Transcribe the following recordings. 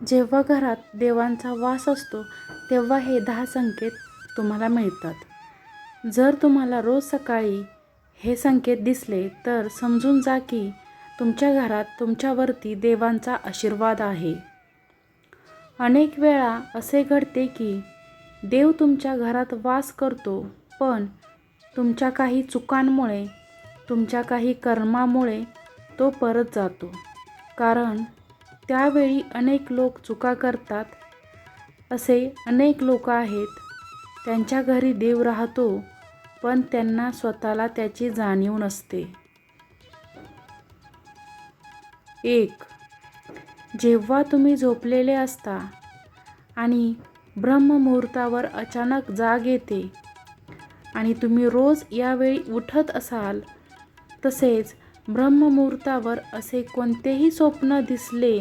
जेव्हा घरात देवांचा वास असतो तेव्हा हे दहा संकेत तुम्हाला मिळतात. जर तुम्हाला रोज सकाळी हे संकेत दिसले तर समजून जा की तुमच्या घरात तुमच्यावरती देवांचा आशीर्वाद आहे. अनेक वेळा असे घडते की देव तुमच्या घरात वास करतो पण तुमच्या काही चुकांमुळे तुमच्या काही कर्मामुळे तो परत जातो. कारण त्यावेळी अनेक लोक चुका करतात. असे अनेक लोक आहेत. त्यांच्या घरी देव राहतो पण त्यांना स्वतःला त्याची जाणीव नसते. एक जेव्हा तुम्ही झोपलेले असता आणि ब्रह्ममुहूर्तावर अचानक जाग येते आणि तुम्ही रोज यावेळी उठत असाल तसेच ब्रह्ममुहूर्तावर असे कोणतेही स्वप्न दिसले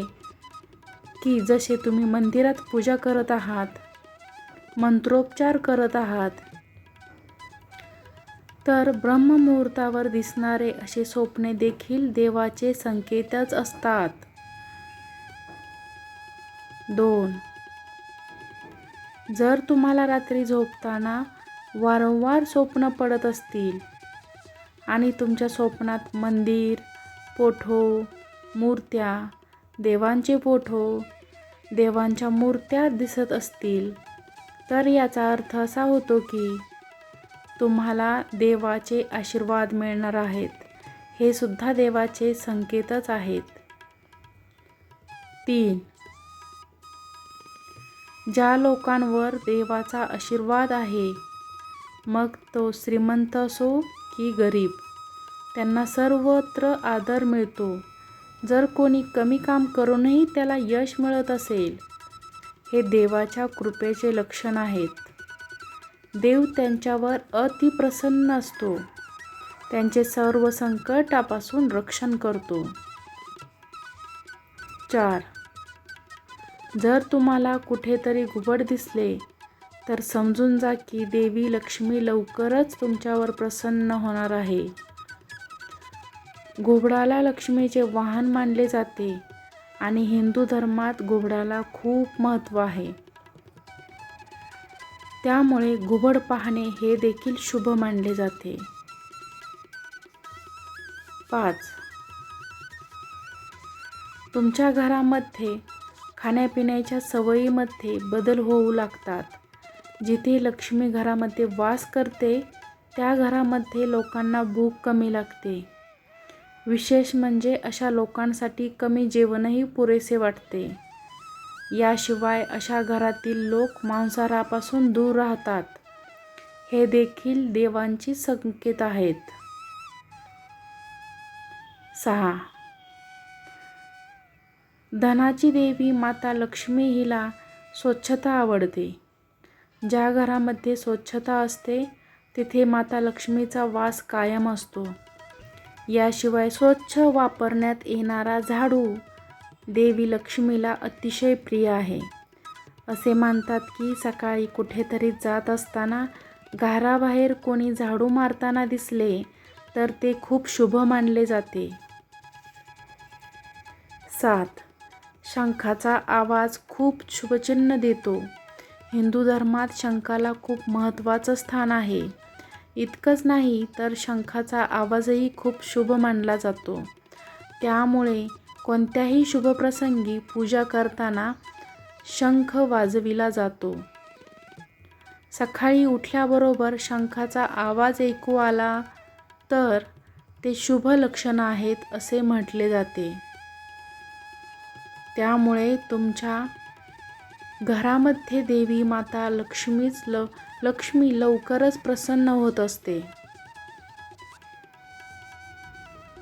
की जसे तुम्ही मंदिरात पूजा करत आहात मंत्रोपचार करत आहात तर ब्रह्ममुहूर्तावर दिसणारे असे स्वप्ने देखील देवाचे संकेतच असतात. दोन. जर तुम्हाला रात्री झोपताना वारंवार स्वप्न पडत असतील आणि तुमच्या स्वप्नात मंदिर पोठो मूर्त्या देवांचे पोठो देवांच्या मूर्त्या दिसत असतील. तर याचा अर्थ असा होतो की तुम्हाला देवाचे आशीर्वाद मिळणार आहेत. हे सुद्धा देवाचे संकेतच आहेत. तीन. ज्या लोकांवर देवाचा आशीर्वाद आहे मग तो श्रीमंत असो की गरीब. त्यांना सर्वत्र आदर मिळतो. जर कोणी कमी काम करूनही त्याला यश मिळत असेल हे देवाच्या कृपेचे लक्षण आहेत. देव त्यांच्यावर अतिप्रसन्न असतो. त्यांचे सर्व संकटापासून रक्षण करतो. चार. जर तुम्हाला कुठेतरी घुबड दिसले तर समजून जा की देवी लक्ष्मी लवकरच तुमच्यावर प्रसन्न होणार आहे. घुबडाला लक्ष्मीचे वाहन मानले जाते आणि हिंदू धर्मात घुबडाला खूप महत्त्व आहे. त्यामुळे घुबड पाहणे हे देखील शुभ मानले जाते. पाच. तुमच्या घरामध्ये खाण्यापिण्याच्या सवयीमध्ये बदल होऊ लागतात. जिथे लक्ष्मी घरामध्ये वास करते त्या घरामध्ये लोकांना भूक कमी लागते. विशेष म्हणजे अशा लोकांसाठी कमी जेवणही पुरेसे वाटते. याशिवाय अशा घरातील लोक मांसाहारापासून दूर राहतात. हे देखील देवांची संकेत आहेत. सहा. धनाची देवी माता लक्ष्मी हिला स्वच्छता आवडते. ज्या घरामध्ये स्वच्छता असते तिथे माता लक्ष्मीचा वास कायम असतो. याशिवाय स्वच्छ वापरण्यात येणारा झाडू देवी लक्ष्मीला अतिशय प्रिय आहे. असे मानतात की सकाळी कुठेतरी जात असताना घराबाहेर कोणी झाडू मारताना दिसले तर ते खूप शुभ मानले जाते. सात. शंखाचा आवाज खूप शुभचिन्ह देतो. हिंदू धर्मात शंखाला खूप महत्त्वाचं स्थान आहे. इतकंच नाही तर शंखाचा आवाजही खूप शुभ मानला जातो. त्यामुळे कोणत्याही शुभप्रसंगी पूजा करताना शंख वाजविला जातो. सकाळी उठल्याबरोबर शंखाचा आवाज ऐकू आला तर ते शुभ लक्षण आहेत असे म्हटले जाते. त्यामुळे तुमच्या घरामध्ये देवी माता लक्ष्मीच ल लक्ष्मी लवकरच प्रसन्न होत असते.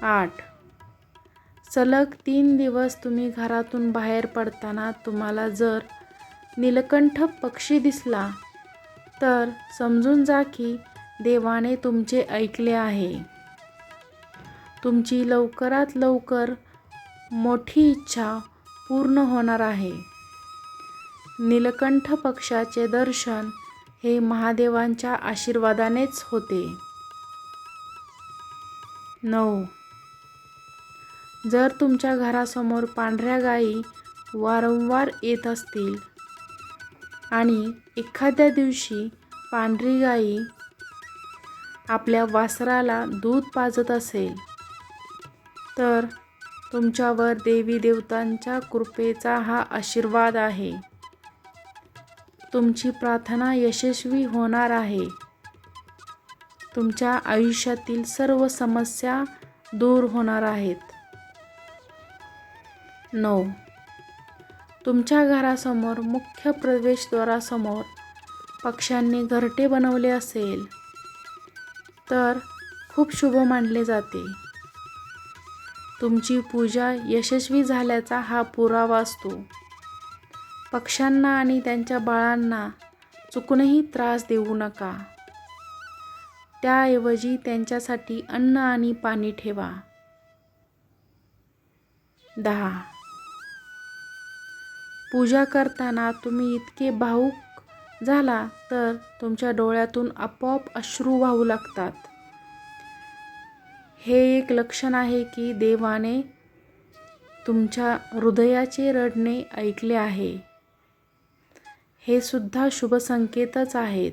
आठ. सलग तीन दिवस तुम्ही घरातून बाहेर पडताना तुम्हाला जर नीलकंठ पक्षी दिसला तर समजून जा की देवाने तुमचे ऐकले आहे. तुमची लवकरात लवकर मोठी इच्छा पूर्ण होणार आहे. नीलकंठ पक्षाचे दर्शन हे महादेवांच्या आशीर्वादानेच होते. नऊ. जर तुमच्या घरासमोर पांढऱ्या गायी वारंवार येत असतील आणि एखाद्या दिवशी पांढरी गाई आपल्या वासराला दूध पाजत असेल तर तुमच्यावर देवी देवतांच्या कृपेचा हा आशीर्वाद आहे. तुमची प्रार्थना यशस्वी होणार आहे. तुमच्या आयुष्यातील सर्व समस्या दूर होणार आहेत. नऊ. तुमच्या घरासमोर मुख्य प्रवेशद्वारासमोर पक्ष्यांनी घरटे बनवले असेल तर खूप शुभ मानले जाते. तुमची पूजा यशस्वी झाल्याचा हा पुरावा असतो. पक्ष्यांना आणि त्यांच्या बाळांना चुकूनही त्रास देऊ नका. त्याऐवजी त्यांच्यासाठी अन्न आणि पाणी ठेवा. दहा. पूजा करताना तुम्ही इतके भाऊक झाला तर तुमच्या डोळ्यातून आपोआप अश्रू वाहू लागतात. हे एक लक्षण आहे की देवाने तुमच्या हृदयाचे रडणे ऐकले आहे. हे सुद्धा शुभ संकेतच आहेत.